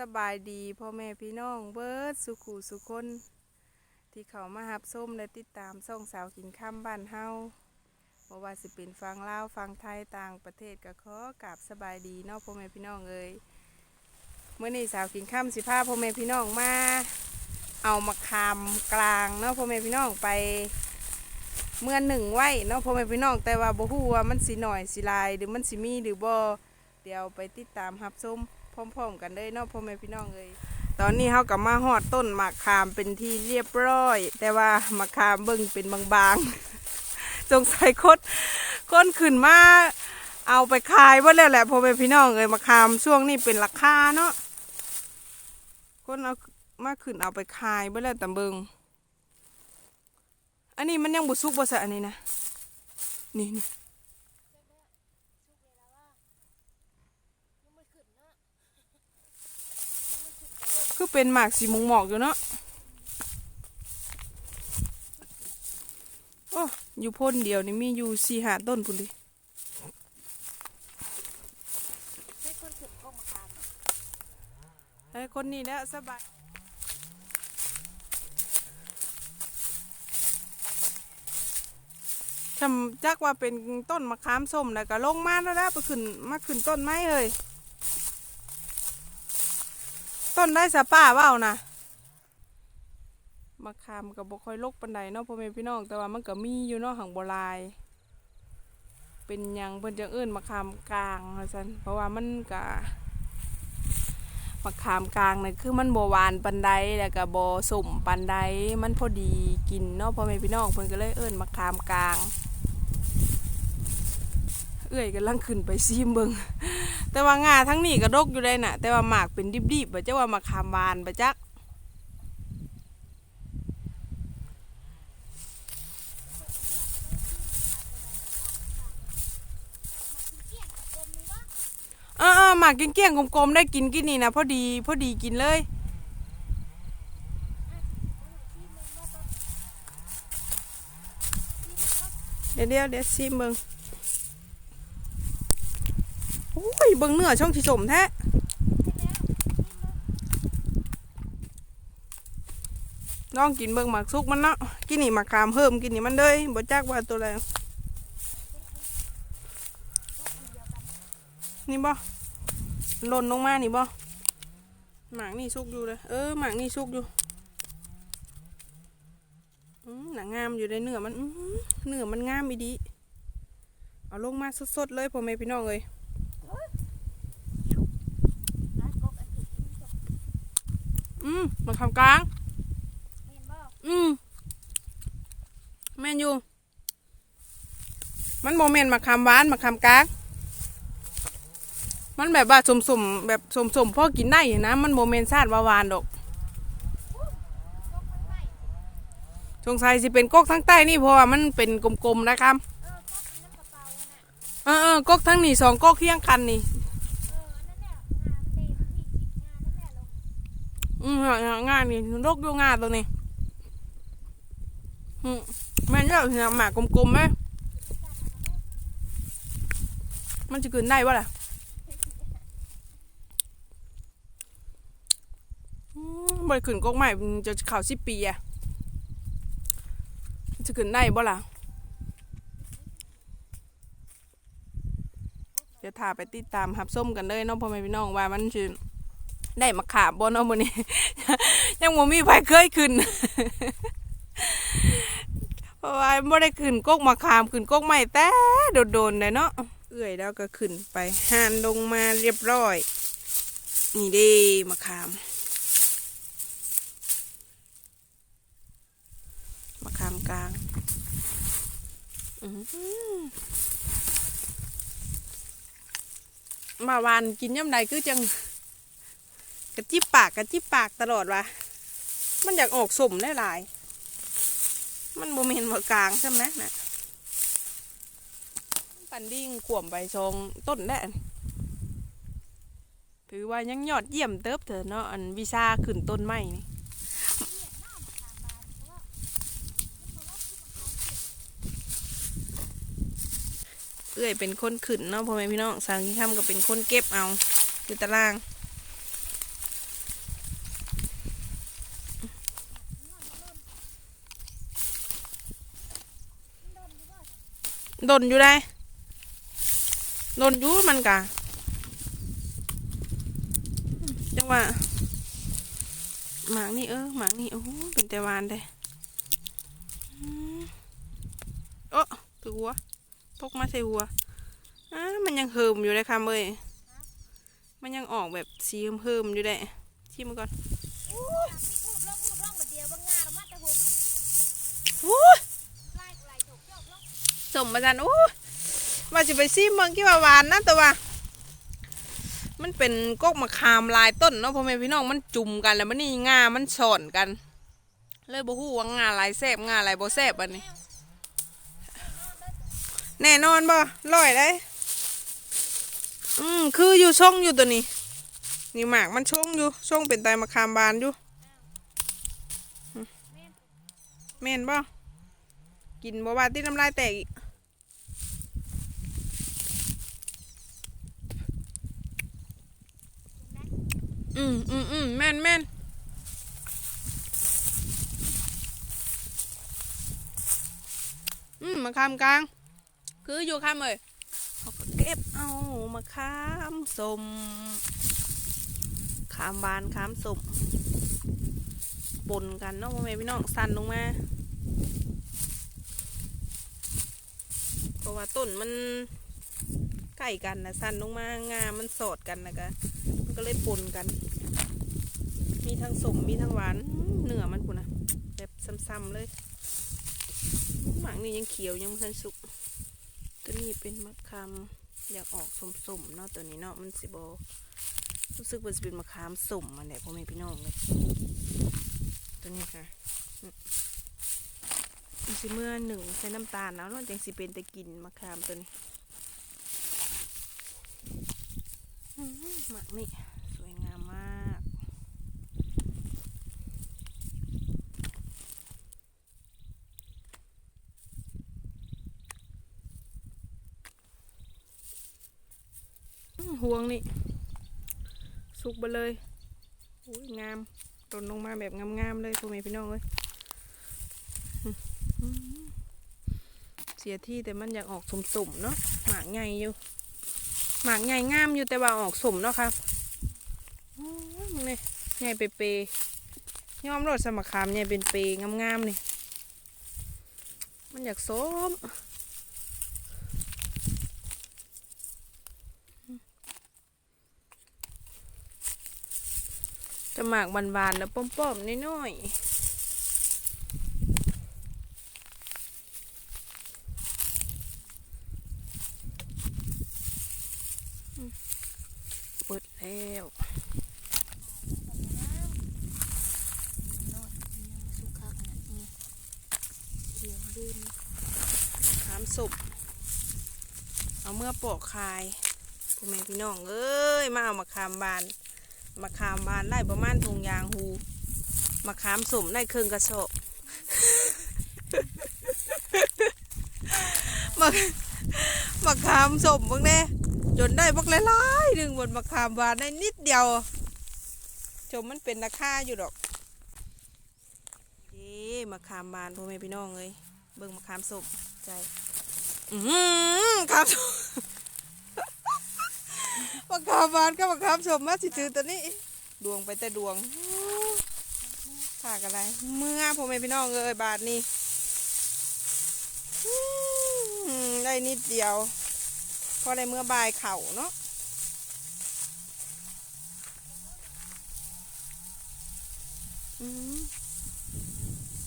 สบายดีพ่อแม่พี่น้องเบิร์ดสุขูสุคน ที่เขามาหับส้มและติดตามส่องสาวกินข้ามบ้านเฮาบ่ว่าสิเป็นฟังลาวฟังไทยต่างประเทศก็ขอกราบสบายดีเนาะพ่อแม่พี่น้องเอ้ยเมื่อนี้สาวกินข้ามสิพาพ่อแม่พี่น้องมา เอามาคามกลางเนาะพ่อแม่พี่น้องไปเมื่อหนึ่งไว้เนาะพ่อแม่พี่น้องแต่ว่าบ่ฮู้ว่ามันสิหน่อยสิลายหรือมันสิมีหรือบ่เดี๋ยวไปติดตามรับชม พร้อมๆกันเลยเนาะพ่อแม่พี่น้องเอ้ยตอนนี้เฮากับมาฮอดต้นมะขามเป็นที่เรียบร้อย แต่ว่ามะขามเบิ่งเป็นบางๆสงใสัยคนคนขึ้นมาเอาไปขายเบ่แล้วแหละพ่อแม่พี่น้องเอ้ยมะขามช่วงนี้เป็นราคาเนาะคนเอามาขึ้นเอาไปขายเบ่แล้วแต่เบิ่งอันนี้มันยังบุสุกบ่สะอันนี้นะนี่นี่ เป็นหมากสีมุงหมอกอยู่เนาะโอ้อยู่พ่นเดียวนี่มีอยู่สี่หาต้นพุ่นดิใช้คนขึ้นกล้องมาคามไอ้คนนี้แหล้วสบายชำจักว่าเป็นต้นมะขามส้มแล้วก็ลงมาแล้วนะไปขึ้นมาขึ้นต้นไม้เลย ต้นได้สะป้าเปล่านะมะขามก็บ่ค่อยลกปันใดเนาะพ่อแม่พี่น้อง แต่ว่ามันก็มีอยู่เนาะหังโบลาย เป็นยังเพิ่นจะเอิ้นมะขามกลางว่าซั่นเพราะว่ามันก็มะขามกลางเนี่ยคือมันบหวานปันใดแล้วก็บ่สมปันใดมันพอดีกินเนาะพ่อแม่พี่น้องเพิ่นก็เลยเอิ้นมะขามกลาง เอื้อยกํลังขึ้นไปซีมเบิงแต่ว่างาทั้งนี้ก็ดกอยู่เลยน่ะ แต่ว่าหมากเป็นดิบๆบ่จะว่ามาขามบานบ่จักเออเออหมากเกี้ยงๆกลมๆได้กินกินนี่นะพอดีพอดีกินเลยเดี๋ยวเดี๋ยวเดี๋ยวซิมเบิง โอ้ยเบิงเนื้อช่องที่สมแท้ลองกินเบิงหมากซุกมันเนาะกินนี่หมากขามเพิ่มกินนี่มันเลยบ่จักว่าตัวอะไรนี่บ่หล่นลงมานี่บ่หมากนี่ซุกอยู่เลยเออหมากนี่ซุกอยู่อืมหนังงามอยู่ในเนื้อมันอื้อหือเนื้อมันงามอีดีเอาลงมาสดๆเลยพ่อแม่พี่น้องเลย นะกกอันสุดที่สุด อืมมาคำกลาง เห็นบ่อืมแม่นอยู่ มันโมเมนต์มาคำหวานมาคำกลาง มันแบบว่าสมๆแบบสมๆพ่อกินได้อยู่นะมันโมเมนต์ชาติวาหวานดอกกมันไหมสงสัยสิเป็นกกทั้งใต้นี่เพราะว่ามันเป็นกลมๆนะครับ เออกกอันน้ำกระเป๋าน่ะเออเออกกทั้งนี่สองกกเคียงกันนี่ อออันนั้นเนี่ยงานมันเดมันมีจิกงานนั่นแหละลงอืมงานนี่รกอยู่งานตัวนี้มแม่นเนี่ยหมากกลมๆไหมมันจะกินได้ปะล่ะอืมบริขึ้นกกใหม่จะข่าวสิบปีอะจะขึ้นได้บ่ล่ะเดี๋ยวถ่าไปติดตามหับส้มกันเลยน้องพ่อแม่พี่น้องว่ามันจะ ได้มาขาบบนเอาบนนี้ยังบ่มีไผเคยขึ้นเพราะว่าบ่ได้ขึ้นกกมะขามขึ้นกกไม้แต่โดนๆเลยเนาะเอื้อยแล้วก็ขึ้นไปหานลงมาเรียบร้อย นี่เด้มะขามมะขามกลางอื้อหือมาวานกินย่ำใดคือจัง กระจิบปากกระจิบปากตลอดวะมันอยากออกสมได้หลาย มันโมเมนต์มากลางใช่ไหมนะปันดิ้งขวมใบชงต้นได้ถือว่ายังยอดเยี่ยมเติบเถอะเนาะอันวิชาขึ้นต้นไม้นี่เอ้อยเป็นคนขึ้นเนาะพ่อแม่พี่น้องสาวที่ทำก็เป็นคนเก็บเอาอยู่ตาราง ดนอยู่ได้ดนอยู่มันกะจังหวะหมากนี่เออหมากนี่โอ้โหเป็นแต่วานได้อืมโอ้ถือหัวตกมาใส่หัวอ่ามันยังเหิมอยู่เลยค่ะเมยมันยังออกแบบสีเหิมๆอยู่ได้ชิมมันก่อนอู้ย สมมาจันโอ้ยว่าจะไปซิมเมืองกี่ว่าหวานนะแต่ว่า มันเป็นกกมะขามลายต้นเนาะพ่อแม่พี่น้องมันจุ่มกันแล้วมันนี่งามันสอนกัน เลยบ่ฮู้ว่างาลายแซบงาลายบ่แซบอันนี้ แน่นอนบ่ร้อยได้อืมคืออยู่ช่องอยู่ตัวนี้ นี่หมากมันช่องอยู่ช่องเป็นไตมะขามบานอยู่อืมแม่นบ่กินบ่ว่าติดน้ำลายแตกอีก อืมอืมอืมแม่นแม่นอืมมะขามกลาง คืออยู่ข้ามเลยเขาก็เก็บเอามะขามสมขามบานขามสมปนกันเนาะพ่อแม่พี่น้องสั่นลงมาเพราะว่าต้นมันใกล้กันนะสั่นลงมางามันสอดกันนะกะ ก็เลยปนกัน มีทั้งสมมีทั้งหวานเนื้อมันปุ่นนะแบบซ้ำๆเลยหมากนี่ยังเขียวยังไม่ทันสุกตัวนี้เป็นมะขามอยากออกสมๆเนาะตัวนี้เนาะมันสิบรู้สึกว่าจะเป็นมะขามสมมันแหละพ่อแม่พี่น้องเลยตัวนี้ค่ะอืมมันสิเมื่อหนึ่งใส่น้ำตาลแล้วเนาะจังสิเป็นแต่กินมะขามตัวนี้อื้อหือหมากนี่สวยงามมาก อื้อห่วง นี่สุกไปเลยอุ้ยงามตนลงมาแบบงามๆเลยพ่อแม่พี่น้องเลยเสียที่แต่มันอยากออกสมๆเนาะหมากใหญ่อยู่หมากใหญ่งามอยู่แต่ว่าออกสมเนาะครับนี่ใหญ่เปเปย้อมรถสมคามใหญ่เป็นเปงามๆนี่มันอยากสม จะหมากบานๆแล้วป้อมๆน้อยๆอืมเปิดแล้วสุขะนี่เขียวดินขามสุบเอาเมื่อปอกคายพ่อแม่พี่น้องเอ้ย มาเอามาขามบาน มาขามบานได้ประมาณทงยางหูมาขามสมได้ครึ่งกระสอบมามาขามสมบ้างแน่จนได้บักหลายๆหนึ่งบนมาขามบานได้นิดเดียวจมมันเป็นราคาอยู่ดอกเอ๊มาขามบานพ่อแม่พี่น้องเลยเบิ่งมาขามสมใจ อือหือขามสม มาขามบานก็มาขามสมมาสิถือตัวนี้ ดวงไปแต่ดวงฝากอะไร เมื่อพ่อแม่พี่น้องเอ้ยบาทนี้ได้นิดเดียวพอได้เมื่อบ่ายเข่าเนาะ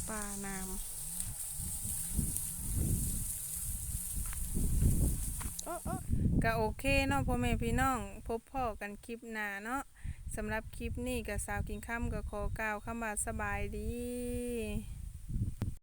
ปลานามโอ้โอ้ ก็โอเคเนาะพ่อแม่พี่น้อง พบพ่อกันคลิปหน้าเนาะสำหรับคลิปนี้กับสาวกินข้ามกับขอกล่าวคำว่าสบายดี